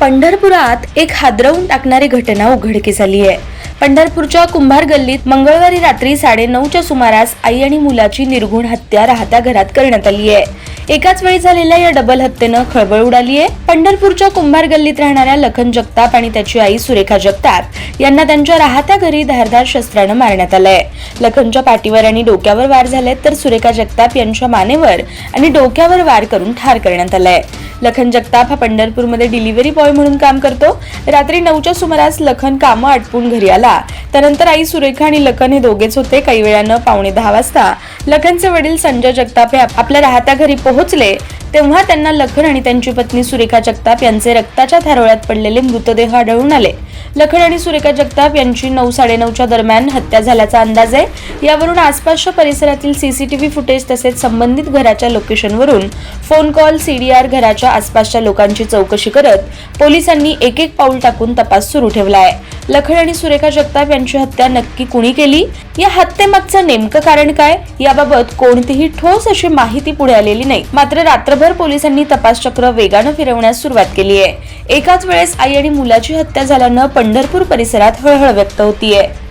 पंढरपुरात एक हादरवून टाकणारी घटना उघडकीस आली आहे. पंढरपूरच्या कुंभार गल्लीत मंगळवारी रात्री साडेनऊच्या सुमारास आई आणि मुलाची निर्घुण हत्या राहत्या घरात करण्यात आली आहे. एकाच वेळी झालेल्या या डबल हत्येनं खळबळ उडाली आहे. पंढरपूरच्या कुंभार गल्लीत राहणाऱ्या लखन जगताप आणि त्याची आई सुरेखा जगताप यांना त्यांच्या राहत्या घरी धारदार शस्त्रानं मारण्यात आलंय. लखनच्या पाठीवर आणि डोक्यावर वार झालेत तर सुरेखा जगताप यांच्या मानेवर आणि डोक्यावर वार करून ठार करण्यात आलाय. लखन जगताप हा पंढरपूरमध्ये डिलिव्हरी बॉय म्हणून काम करतो. रात्री नऊच्या सुमारास लखन कामं आटपून घरी आला. त्यानंतर आई सुरेखा आणि लखन हे दोघेच होते काही वेळानं पावणे दहा वाजता. लखनचे वडील संजय जगताप हे आपल्या राहत्या घरी पोहोचले तेव्हा त्यांना लखन आणि त्यांची पत्नी सुरेखा जगताप यांचे रक्ताच्या थारोळ्यात पडलेले मृतदेह आढळून आले. लखन आणि सुरेखा जगताप यांची नऊ साडेनऊच्या दरम्यान हत्या झाल्याचा अंदाज आहे. यावरून आसपासच्या परिसरातील सीसीटीव्ही फुटेज तसेच संबंधित घराच्या लोकेशनवरून फोन कॉल सीडीआर घराच्या आसपासच्या लोकांची चौकशी करत पोलिसांनी एक एक पाऊल टाकून तपास सुरू ठेवला आहे. लखन आणि सुरेखा जगताप यांची हत्या नक्की कुणी केली? या हत्येमागचं नेमकं कारण काय? याबाबत कोणतीही ठोस अशी माहिती पुढे आलेली नाही. मात्र रात्रभर पोलिसांनी तपास चक्र वेगानं फिरवण्यास सुरुवात केली आहे. एकाच वेळेस आई आणि मुलाची हत्या झाल्यानं पंढरपूर परिसरात हळहळ व्यक्त होतीये.